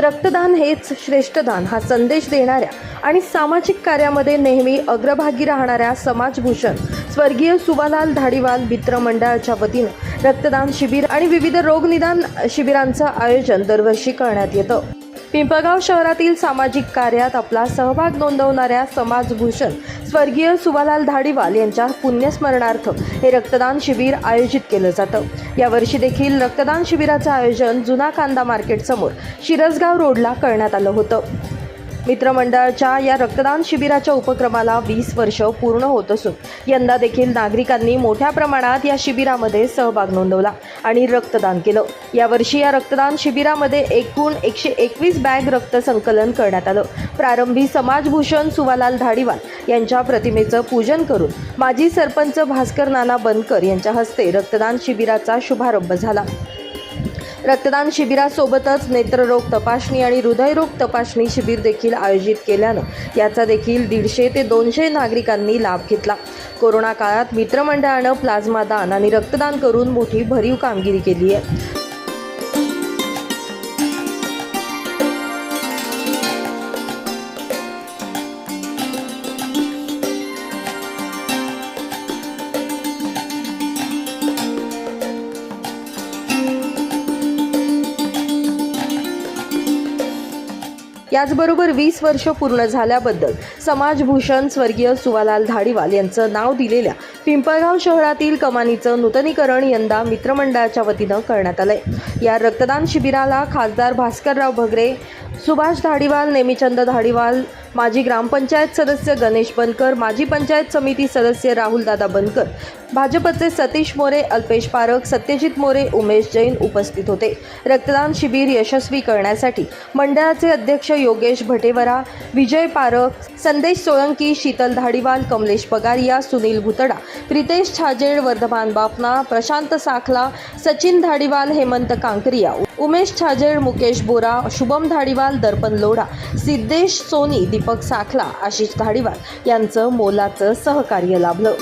रक्तदान हेच श्रेष्ठदान हा संदेश देणाऱ्या आणि सामाजिक कार्यामध्ये नेहमी अग्रभागी राहणाऱ्या समाजभूषण स्वर्गीय सुभालाल धाडीवाल मित्र मंडळाच्या वतीनं रक्तदान शिबिर आणि विविध रोगनिदान शिबिरांचं आयोजन दरवर्षी करण्यात येतं. पिंपळगाव शहरातील सामाजिक कार्यात आपला सहभाग नोंदवणाऱ्या समाजभूषण स्वर्गीय सुभालाल धाडीवाल यांच्या पुण्यस्मरणार्थ हे रक्तदान शिबिर आयोजित केलं जातं. यावर्षी देखील रक्तदान शिबिराचं आयोजन जुना कांदा मार्केटसमोर शिरसगाव रोडला करण्यात आलं होतं. मित्रमंडळाच्या या रक्तदान शिबिराच्या उपक्रमाला वीस वर्ष पूर्ण होत असून यंदा देखील नागरिकांनी मोठ्या प्रमाणात या शिबिरामध्ये सहभाग नोंदवला आणि रक्तदान केलं. यावर्षी या रक्तदान शिबिरामध्ये एकूण एकशे एकवीस बॅग रक्त संकलन करण्यात आलं. प्रारंभी समाजभूषण सुवालाल धाडीवाल यांच्या प्रतिमेचं पूजन करून माजी सरपंच भास्कर नाना बनकर यांच्या हस्ते रक्तदान शिबिराचा शुभारंभ झाला. रक्तदान शिबिरासोबतच नेत्ररोग तपासणी आणि हृदयरोग तपासणी शिबिर देखील आयोजित केल्यानं याचा देखील दीडशे ते दोनशे नागरिकांनी लाभ घेतला. कोरोना काळात मित्रमंडळानं प्लाझ्मा दान आणि रक्तदान करून मोठी भरीव कामगिरी केली आहे. त्याचबरोबर वीस वर्ष पूर्ण झाल्याबद्दल समाजभूषण स्वर्गीय सुवालाल धाडीवाल यांचं नाव दिलेल्या पिंपळगाव शहरातील कमानीचं नूतनीकरण यंदा मित्रमंडळाच्या वतीनं करण्यात आलंय. या रक्तदान शिबिराला खासदार भास्करराव भगरे सुभाष धाडीवाल नेमीचंद धाडीवाल माजी ग्रामपंचायत सदस्य गणेश बनकर माजी पंचायत समिती सदस्य राहुलदादा बनकर भाजपचे सतीश मोरे अल्पेश पारख सत्यजित मोरे उमेश जैन उपस्थित होते. रक्तदान शिबिर यशस्वी करण्यासाठी मंडळाचे अध्यक्ष योगेश भटेवरा विजय पारख संदेश सोळंकी शीतल धाडीवाल कमलेश पगारिया सुनील भुतडा प्रितेश छाजेड वर्धमान बापना प्रशांत साखला सचिन धाडीवाल हेमंत कांकरिया उमेश छाजेड मुकेश बोरा शुभम धाडीवाल दर्पण लोढा सिद्धेश सोनी दीपक साखला आशिष धाडीवाल यांचं मोलाचं सहकार्य लाभलं.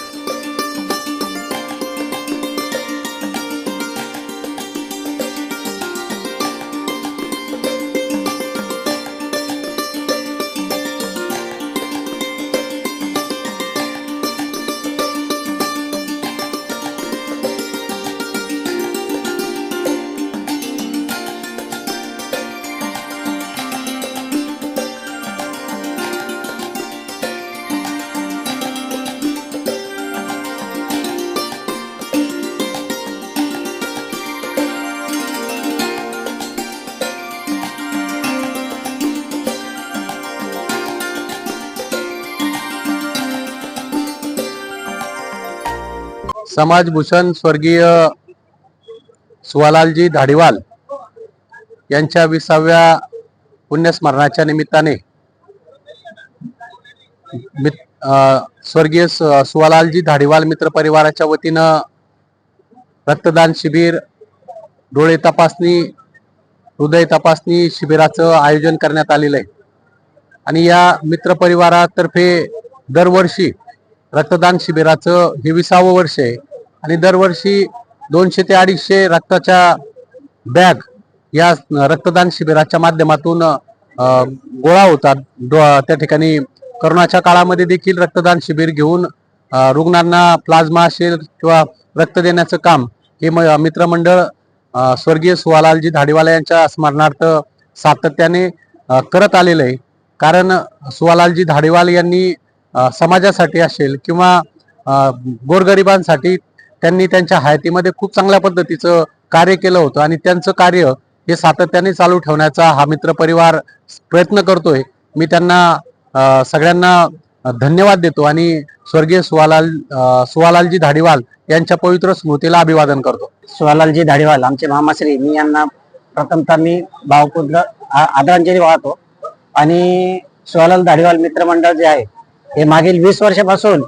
समाजभूषण स्वर्गीय सुवालालजी धाडीवाल यांच्या विसाव्या पुण्यस्मरणाच्या निमित्ताने स्वर्गीय सुवालालजी धाडीवाल मित्र परिवाराच्या वतीनं रक्तदान शिबिर डोळे तपासणी हृदय तपासणी शिबिराचं आयोजन करण्यात आलेलं आहे. आणि या मित्र परिवारातर्फे दरवर्षी रक्तदान शिबिराचं हे विसावं वर्ष आहे. आणि दरवर्षी दोनशे ते अडीचशे रक्ताच्या बॅग या रक्तदान शिबिराच्या माध्यमातून गोळा होतात. डो- त्या ठिकाणी करोनाच्या काळामध्ये देखील रक्तदान शिबिर घेऊन रुग्णांना प्लाझ्मा असेल किंवा रक्त देण्याचं काम हे म- मित्रमंडळ स्वर्गीय सुवालालजी धाडीवाला यांच्या स्मरणार्थ सातत्याने करत आलेलं आहे. कारण सुवालालजी धाडीवाल यांनी समाजासाठी असेल किंवा गोरगरिबांसाठी त्यांनी त्यांच्या हयातीमध्ये खूप चांगल्या पद्धतीचं कार्य केलं होतं आणि त्यांचं कार्य हे सातत्याने चालू ठेवण्याचा हा मित्र परिवार प्रयत्न करतोय. मी त्यांना सगळ्यांना धन्यवाद देतो आणि स्वर्गीय सुवालाल सुवालालजी धाडीवाल यांच्या पवित्र स्मृतीला अभिवादन करतो. सुवालालजी धाडीवाल आमचे मामाश्री मी यांना प्रथमतः मी भावपूर्ण आ- आदरांजली वाहतो. आणि सुवालाल धाडीवाल मित्रमंडळ जे आहे हे मागील वीस वर्षापासून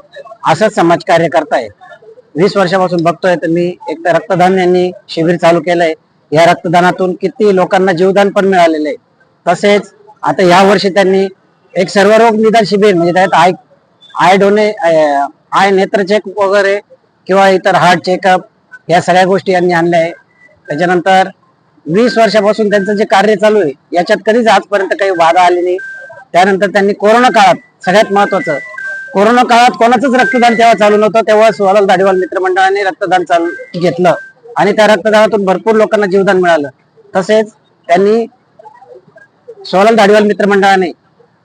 असंच समाजकार्य करताय वीस वर्षापासून बघतोय तर मी एक तर रक्तदान यांनी शिबिर चालू केलंय. या रक्तदानातून किती लोकांना जीवदान पण मिळालेलं आहे तसेच आता या वर्षी त्यांनी एक सर्वरोग निदान शिबिर म्हणजे त्यात आय आय डोने आय नेत्र चेक वगैरे किंवा इतर हार्ट चेकअप या सगळ्या गोष्टी यांनी आणल्या आहे. त्याच्यानंतर वीस वर्षापासून त्यांचं जे कार्य चालू आहे याच्यात कधीच आजपर्यंत काही बाधा आली नाही. त्यानंतर त्यांनी कोरोना काळात सगळ्यात महत्वाचं कोरोना काळात कोणाचंच रक्तदान तेव्हा चालू नव्हतं. तेव्हा सुहालाल दाढीवाल मित्रमंडळाने रक्तदान चालू घेतलं. आणि त्या रक्तदानातून भरपूर लोकांना जीवदान मिळालं. तसेच त्यांनी सोलाल दाढीवाल मित्रमंडळाने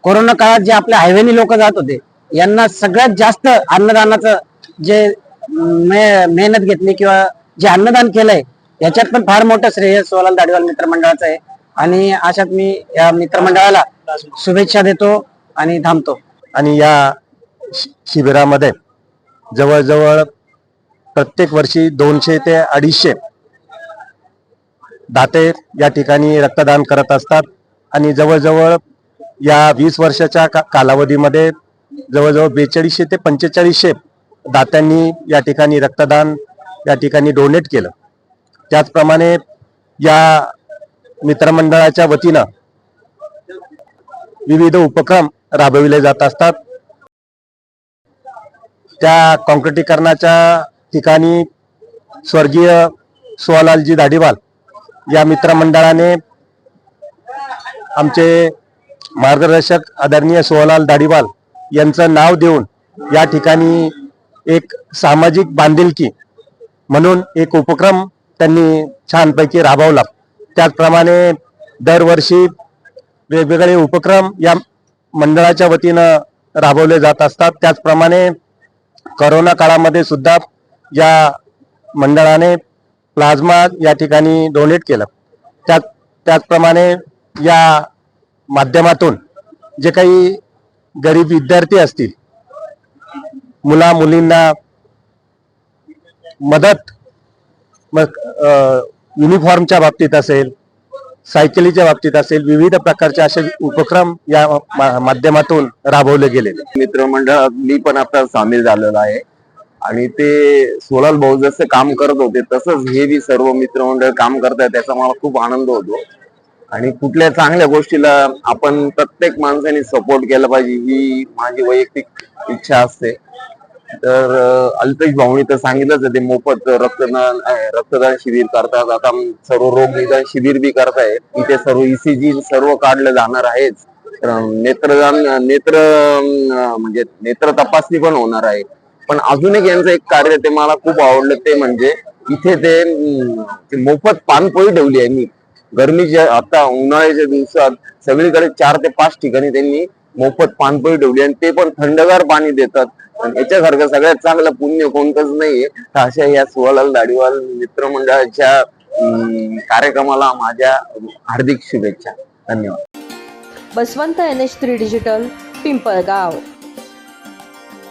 कोरोना काळात जे आपल्या हायवेनी लोक जात होते यांना सगळ्यात जास्त अन्नदानाचं जे मे- मेहनत घेतली किंवा जे अन्नदान केलंय याच्यात पण फार मोठं श्रेय सोलाल दाढीवाल मित्रमंडळाचं आहे. आणि अशात मी या मित्रमंडळाला शुभेच्छा देतो आणि थांबतो. आणि या शिबिरामध्ये जवळजवळ प्रत्येक वर्षी दोनशे ते अडीचशे दाते या ठिकाणी रक्तदान करत असतात. आणि जवळजवळ या वीस वर्षाच्या का- कालावधीमध्ये जवळजवळ बेचाळीसशे ते पंचेचाळीसशे दात्यांनी या ठिकाणी रक्तदान या ठिकाणी डोनेट केलं. त्याचप्रमाणे या मित्रमंडळाच्या वतीनं विविध उपक्रम राबविले जात असतात. त्या काँक्रिटीकरणाच्या ठिकाणी स्वर्गीय सोहलालजी दाढीवाल या मित्रमंडळाने आमचे मार्गदर्शक आदरणीय सोहलाल दाढीवाल यांचं नाव देऊन या ठिकाणी एक सामाजिक बांधिलकी म्हणून एक उपक्रम त्यांनी छानपैकी राबवला. त्याचप्रमाणे दरवर्षी वेगवेगळे उपक्रम या मंडळाच्या वतीनं राबवले जात असतात. त्याचप्रमाणे करोना काळामध्ये सुद्धा या मंडळाने प्लाझ्मा या ठिकाणी डोनेट केलं. त्या त्याचप्रमाणे या माध्यमातून जे काही गरीब विद्यार्थी असतील मुला मुलींना मदत मग युनिफॉर्मच्या बाबतीत असेल सायकलीच्या बाबतीत असेल विविध प्रकारचे असे उपक्रम या मा- माध्यमातून राबवले गेले मित्रमंडळात मी पण आता सामील झालेलो आहे. आणि ते सोलाल भाऊ जसं काम करत होते तसंच हे बी सर्व मित्रमंडळ काम करतात त्याचा मला खूप आनंद होतो. आणि कुठल्या चांगल्या गोष्टीला आपण प्रत्येक माणसाने सपोर्ट केला पाहिजे ही माझी वैयक्तिक इच्छा असते. तर अल्पेश भाऊनी तर सांगितलंच ते मोफत रक्तदान रक्तदान शिबिर करतात. आता सर्व रोग निदान शिबिर बी करतायत इथे सर्व इसीजी सर्व काढलं जाणार आहेच. नेत्रदान नेत्र म्हणजे नेत्र तपासणी पण होणार आहे. पण अजून एक यांचं एक कार्य ते मला खूप आवडलं. ते म्हणजे इथे ते ते मोफत पानपोळी ठेवली आहे मी. गरमीच्या आता उन्हाळ्याच्या दिवसात सगळीकडे चार ते पाच ठिकाणी त्यांनी मोफत पानपोळी ठेवली आणि ते पण थंडगार पाणी देतात. आणि याच्यासारखं सगळ्यात चांगलं पुण्य कोणतंच नाहीये. तर अशा या सुवालाल दाढीवाल मित्रमंडळाच्या कार्यक्रमाला माझ्या हार्दिक शुभेच्छा. धन्यवाद. Baswant N H three digital Pimpalgaon.